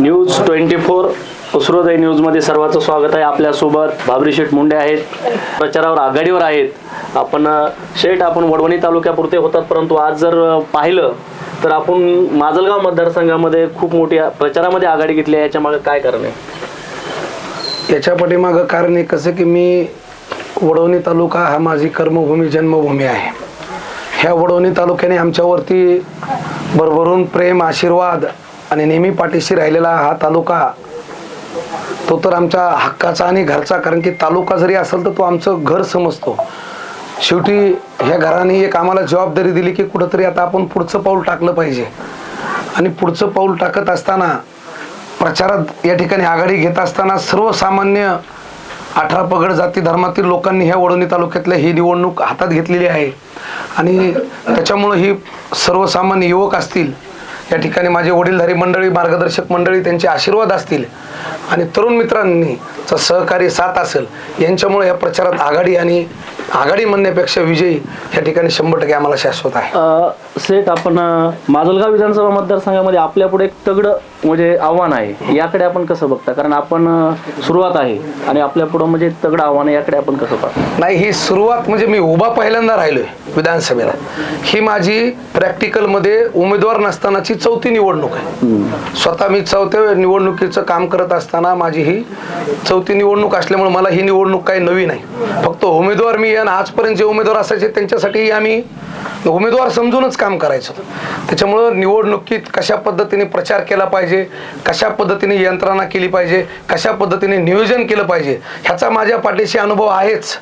News twenty four उसरोदय न्यूजमध्ये सर्वांचं स्वागत आहे आपल्यासोबत. भाबरी शेठ मुंडे आहेत प्रचारावर आघाडीवर आहेत. आपण शेठ आपण वडवणी तालुक्यापुरते होतात परंतु आज जर पाहिलं तर आपण माजलगाव मतदारसंघामध्ये खूप मोठी प्रचारामध्ये आघाडी घेतली आहे. याच्या मागे काय कारण आहे? याच्या पाठीमागं कारण आहे कसं की मी वडवणी तालुका हा माझी कर्मभूमी जन्मभूमी आहे. ह्या वडवणी तालुक्याने आमच्यावरती भरभरून प्रेम आशीर्वाद आणि नेहमी पाठीशी राहिलेला हा तालुका तो तर आमच्या हक्काचा आणि घरचा कारण की तालुका जरी असेल तर तो आमचं घर समजतो. शेवटी ह्या घराने एक आम्हाला जबाबदारी दिली की कुठंतरी आता आपण पुढचं पाऊल टाकलं पाहिजे. आणि पुढचं पाऊल टाकत असताना प्रचारात या ठिकाणी आघाडी घेत असताना सर्वसामान्य अठरा पगड जाती धर्मातील लोकांनी ह्या वडोणी तालुक्यातल्या ही निवडणूक हातात घेतलेली आहे. आणि त्याच्यामुळं ही सर्वसामान्य युवक असतील या ठिकाणी माझे वडीलधारी मंडळी मार्गदर्शक मंडळी त्यांचे आशीर्वाद असतील. आणि तरुण मित्रांनी सहकार्य साथ असेल यांच्यामुळे या प्रचारात आघाडी आणि आघाडी म्हणण्यापेक्षा विजयी या ठिकाणी शंभर टक्के आम्हाला शाश्वत आहे. सेठ आपण माजलगाव विधानसभा मतदारसंघामध्ये आपल्या पुढे एक तगड म्हणजे आव्हान आहे. याकडे आपण कसं बघता? कारण आपण सुरुवात आहे आणि आपल्या पुढं म्हणजे तगड आव्हान आहे याकडे आपण कसं पाहता? नाही ही सुरुवात म्हणजे मी उभा पहिल्यांदा राहिलोय विधानसभेला. ही माझी प्रॅक्टिकलमध्ये उमेदवार नसतानाची चौथी निवडणूक आहे. स्वतः मी चौथ्या निवडणुकीचं काम करत असताना माझी ही चौथी निवडणूक असल्यामुळे मला ही निवडणूक काही नवी नाही. फक्त उमेदवार मी आणि आजपर्यंत जे उमेदवार असायचे त्यांच्यासाठी आम्ही उमेदवार समजूनच काम करायचो. त्याच्यामुळं निवडणुकीत कशा पद्धतीने प्रचार केला पाहिजे कशा पद्धतीने यंत्रणा केली पाहिजे कशा पद्धतीने नियोजन केलं पाहिजे ह्याचा माझ्या पाठीशी अनुभव आहेच.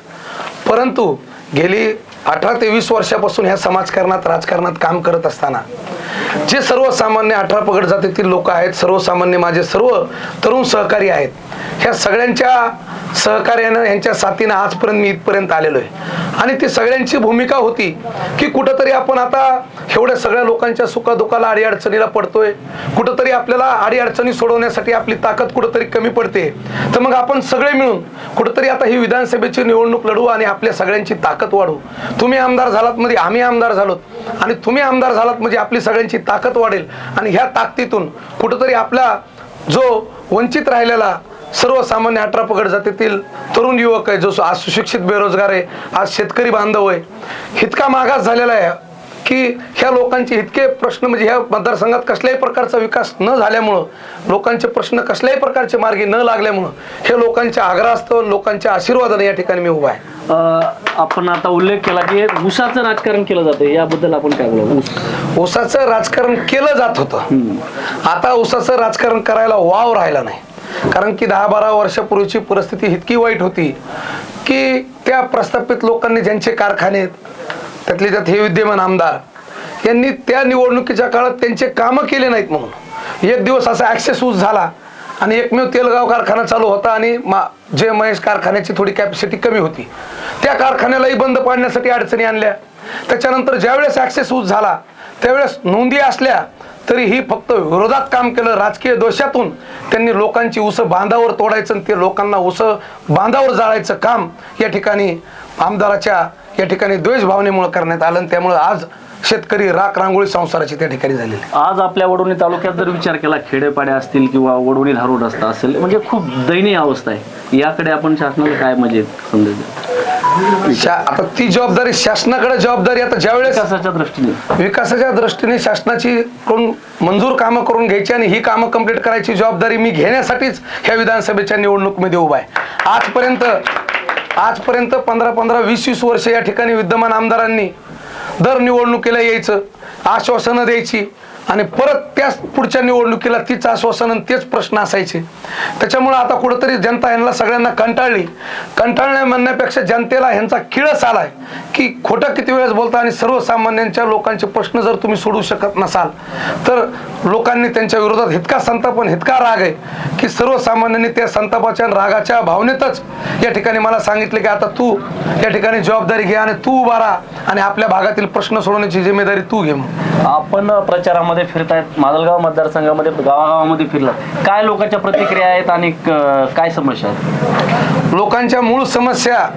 परंतु गेली अठरा ते वीस वर्षापासून ह्या समाजकारणात राजकारणात काम करत असताना जे सर्वसामान्य अठरा पगड जातीतील लोक आहेत सर्वसामान्य माझे सर्व तरुण सहकारी आहेत ह्या सगळ्यांच्या सहकार्यानं यांच्या साथीनं आजपर्यंत मी इथपर्यंत आलेलो आहे. आणि ती सगळ्यांची भूमिका होती की कुठंतरी आपण आता एवढ्या सगळ्या लोकांच्या सुखादुखाला अडीअडचणीला पडतोय. कुठंतरी आपल्याला अडीअडचणी सोडवण्यासाठी आपली ताकद कुठंतरी कमी पडते. तर मग आपण सगळे मिळून कुठंतरी आता ही विधानसभेची निवडणूक लढवू आणि आपल्या सगळ्यांची ताकद वाढवू तुम्ही आमदार झालात म्हणजे आम्ही आमदार झालो आणि तुम्ही आमदार झालात म्हणजे आपली सगळ्यांची ताकद वाढेल. आणि ह्या ताकदीतून कुठंतरी आपला जो वंचित राहिलेला सर्वसामान्य अठरा पगड जातीतील तरुण युवक आहे जो आज सुशिक्षित बेरोजगार आहे आज शेतकरी बांधव आहे. इतका मागास झालेला आहे की ह्या लोकांचे इतके प्रश्न म्हणजे ह्या मतदारसंघात कसल्याही प्रकारचा विकास न झाल्यामुळं लोकांचे प्रश्न कसल्याही प्रकारचे मार्गी न लागल्यामुळं हे लोकांच्या आग्रहास्तव लोकांच्या आशीर्वादाने या ठिकाणी मी उभा आहे. आपण आता उल्लेख केला की ऊसाचं राजकारण केलं जातं याबद्दल आपण काय बोलू? ऊस ऊसाचं राजकारण केलं जात होतं. आता ऊसाचं राजकारण करायला वाव राहिला नाही. कारण की दहा बारा वर्षापूर्वीची परिस्थिती इतकी वाईट होती की त्या प्रस्थापित लोकांनी ज्यांचे कारखाने आहेत, त्यातले त्यात हे विद्यमान आमदार यांनी त्या निवडणुकीच्या काळात त्यांचे कामं केले नाहीत म्हणून. एक दिवस असा ॲक्सेस ऊस झाला आणि एकमेव तेलगाव कारखाना चालू होता आणि मा जय महेश कारखान्याची थोडी कॅपॅसिटी कमी होती. त्या कारखान्यालाही बंद पाडण्यासाठी अडचणी आणल्या. त्याच्यानंतर ज्यावेळेस ॲक्सेस ऊस झाला त्यावेळेस नोंदी असल्या तरी ही फक्त विरोधात काम केलं राजकीय दोषातून त्यांनी लोकांची उसं बांधावर तोडायचं आणि ते लोकांना उसं बांधावर जाळायचं काम या ठिकाणी आमदाराच्या या ठिकाणी द्वेष भावनेमुळे करण्यात आलं त्यामुळे आज शेतकरी राख रांगोळी संसाराची त्या ठिकाणी झालेली आहे. आज आपल्या वडवणी तालुक्यात जर विचार केला खेडेपाड्या असतील किंवा वडवणी धारूड रस्ता असेल म्हणजे खूप दयनीय अवस्था आहे याकडे आपण शासनाला काय म्हणजे संदेश? शा- आता ती जबाबदारी शासनाकडे जबाबदारी आता ज्यावेळेस विकासाच्या दृष्टीने विकासाच्या दृष्टीने शासनाची करून मंजूर कामं करून घ्यायची आणि ही कामं कंप्लीट करायची जबाबदारी मी घेण्यासाठीच ह्या विधानसभेच्या निवडणुकीमध्ये उभा आहे आजपर्यंत आजपर्यंत पंधरा पंधरा वीस वीस वर्ष या ठिकाणी विद्यमान आमदारांनी दर निवडणुकीला यायचं आश्वासनं द्यायची. आणि परत त्याच पुढच्या निवडणुकीला तीच आश्वासन आणि तेच प्रश्न असायचे. त्याच्यामुळं आता कुठंतरी जनता यांना सगळ्यांना कंटाळली. कंटाळण्या म्हणण्यापेक्षा जनतेला ह्यांचा किळस आलाय की खोटं किती वेळेस बोलता आणि सर्वसामान्यांच्या लोकांचे प्रश्न जर तुम्ही सोडू शकत नसाल तर लोकांनी त्यांच्या विरोधात इतका संताप आणि इतका राग आहे की सर्वसामान्यांनी त्या संतापाच्या रागाच्या भावनेतच या ठिकाणी मला सांगितले की आता तू या ठिकाणी जबाबदारी घे आणि तू उभा राहा आणि आपल्या भागातील प्रश्न सोडवण्याची जिम्मेदारी तू घे आपण प्रचारामध्ये फिरतायत माजलगाव मतदारसंघामध्ये गावागावामध्ये फिरलात. काय लोकांच्या प्रतिक्रिया आहेत आणि काय समस्या आहेत? लोकांच्या मूळ समस्या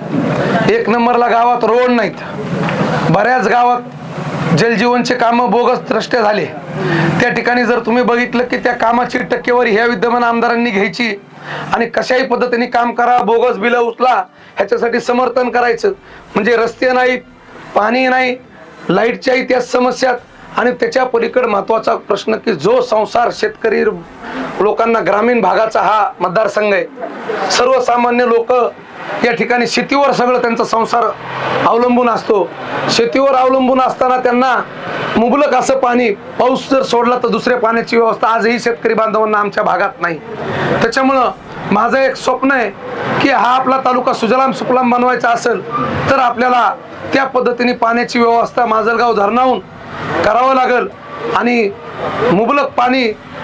एक नंबरला गावात रोड नाहीत. बऱ्याच गावात जलजीवनचे कामं बोगस द्रष्टे झाले. त्या ठिकाणी जर तुम्ही बघितलं की त्या कामाची टक्केवारी ह्या विद्यमान आमदारांनी घ्यायची आणि कशाही पद्धतीने काम करा बोगस बिलं उचला ह्याच्यासाठी समर्थन करायचं. म्हणजे रस्ते नाहीत पाणी नाही लाईटच्याही त्या समस्यात आणि त्याच्या पलीकडे महत्त्वाचा प्रश्न की जो संसार शेतकरी लोकांना ग्रामीण भागाचा हा मतदारसंघ आहे सर्वसामान्य लोक या ठिकाणी शेतीवर सगळं त्यांचा संसार अवलंबून असतो. शेतीवर अवलंबून असताना त्यांना मुबलक असं पाणी पाऊस जर सोडला तर दुसऱ्या पाण्याची व्यवस्था आजही शेतकरी बांधवांना आमच्या भागात नाही. त्याच्यामुळं माझं एक स्वप्न आहे की हा आपला तालुका सुजलाम सुफलाम बनवायचा असेल तर आपल्याला त्या पद्धतीने पाण्याची व्यवस्था माजलगाव धरणाहून करावं लागेल. आणि मुबलक पाणी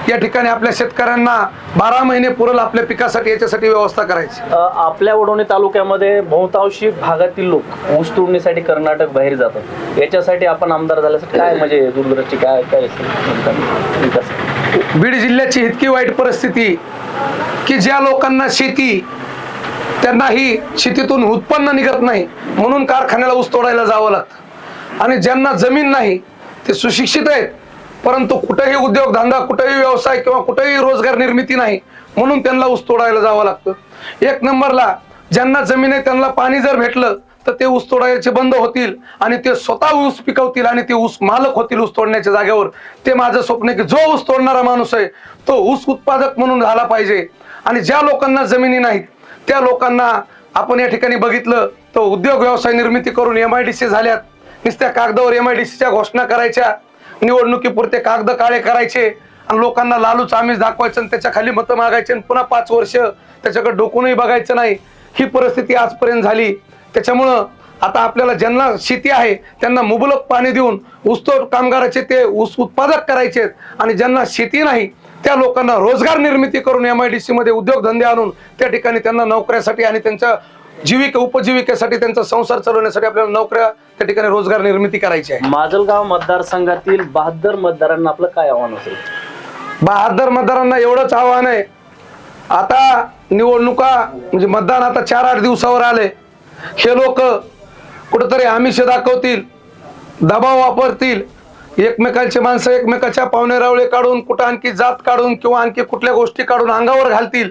या ठिकाणी आपल्या शेतकऱ्यांना बारा महिने पुरल आपल्या पिकासाठी याच्यासाठी व्यवस्था करायची. आपल्या वडवणी तालुक्यामध्ये बहुतांशी भागातील लोक ऊस तोडणीसाठी कर्नाटक बाहेर जातात. याच्यासाठी आपण आमदार झाल्यासाठी काय म्हणजे दूरदृष्टी काय काय बीड जिल्ह्याची इतकी वाईट परिस्थिती की ज्या लोकांना शेती त्यांना ही शेतीतून उत्पन्न निघत नाही म्हणून कारखान्याला ऊस तोडायला जावं लागतं. आणि ज्यांना जमीन नाही ते सुशिक्षित आहेत. परंतु कुठेही उद्योगधंदा कुठेही व्यवसाय किंवा कुठेही रोजगार निर्मिती नाही म्हणून त्यांना ऊस तोडायला जावं लागतं. एक नंबरला ज्यांना जमीन आहे त्यांना पाणी जर भेटलं तर ते ऊस तोडायचे बंद होतील आणि ते स्वतः ऊस पिकवतील आणि ते ऊस मालक होतील ऊस तोडण्याच्या जागेवर. ते माझं स्वप्न आहे की जो ऊस तोडणारा माणूस आहे तो ऊस उत्पादक म्हणून झाला पाहिजे. आणि ज्या लोकांना जमिनी नाहीत त्या लोकांना आपण या ठिकाणी बघितलं तर उद्योग व्यवसाय निर्मिती करून एम आय डी सी झाल्यात. नुसत्या कागदावर एम आय डी सीच्या घोषणा करायच्या निवडणुकीपुरते कागद काळे करायचे आणि लोकांना लालूच आमिष दाखवायचं आणि त्याच्याखाली मतं मागायचे आणि पुन्हा पाच वर्ष त्याच्याकडे डोकूनही बघायचं नाही. ही परिस्थिती आजपर्यंत झाली. त्याच्यामुळं आता आपल्याला ज्यांना शेती आहे त्यांना मुबलक पाणी देऊन ऊसतोड कामगाराचे ते ऊस उत्पादक करायचे आणि ज्यांना शेती नाही त्या लोकांना रोजगार निर्मिती करून एम आय डी सी मध्ये उद्योगधंदे आणून त्या ठिकाणी त्यांना नोकऱ्यासाठी आणि त्यांच्या जीविका उपजीविकेसाठी त्यांचा संसार चालवण्यासाठी आपल्याला नोकऱ्या त्या ठिकाणी रोजगार निर्मिती करायची आहे. माजलगाव मतदारसंघातील बहात्तर मतदारांना आपलं काय आव्हान असेल? बहादर मतदारांना एवढंच आव्हान आहे. आता निवडणुका म्हणजे मतदान आता चार आठ दिवसावर आले. हे लोक कुठंतरी आमिष दाखवतील दबाव वापरतील. एकमेकांचे माणसं एकमेकाच्या पाहुणेरावळे काढून कुठं आणखी जात काढून किंवा आणखी कुठल्या गोष्टी काढून अंगावर घालतील.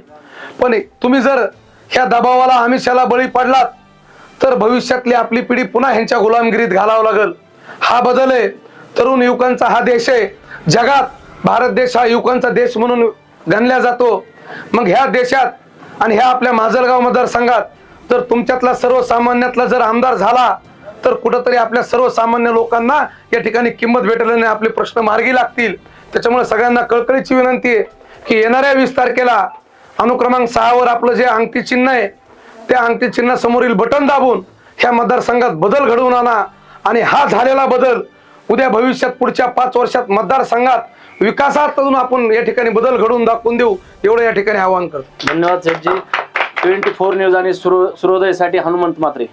पण तुम्ही जर ह्या दबावाला आमिषाला बळी पडलात. तर भविष्यातली आपली पिढी पुन्हा ह्यांच्या गुलामगिरीत घालावं लागल. हा बदल आहे. तरुण युवकांचा हा देश आहे. जगात भारत देश हा युवकांचा देश म्हणून गणला जातो. मग ह्या देशात आणि ह्या आपल्या माजलगाव मतदारसंघात जर तुमच्यातला सर्वसामान्यातला जर आमदार झाला तर कुठंतरी आपल्या सर्वसामान्य लोकांना या ठिकाणी किंमत भेटल्याने आपले प्रश्न मार्गी लागतील. त्याच्यामुळे सगळ्यांना कळकळीची विनंती आहे की येणाऱ्या वीस तारखेला अनुक्रमांक सहावर आपलं जे अंगठी चिन्ह आहे त्या अंगठी चिन्हासमोरील बटन दाबून ह्या मतदारसंघात बदल घडवून आणा. आणि हा झालेला बदल उद्या भविष्यात पुढच्या पाच वर्षात मतदारसंघात विकासातून आपण या ठिकाणी बदल घडवून दाखवून देऊ एवढं या ठिकाणी आवाहन करतो. धन्यवाद सेठजी ट्वेंटी फोर न्यूज आणि सूर्योदयसाठी हनुमंत मात्रे.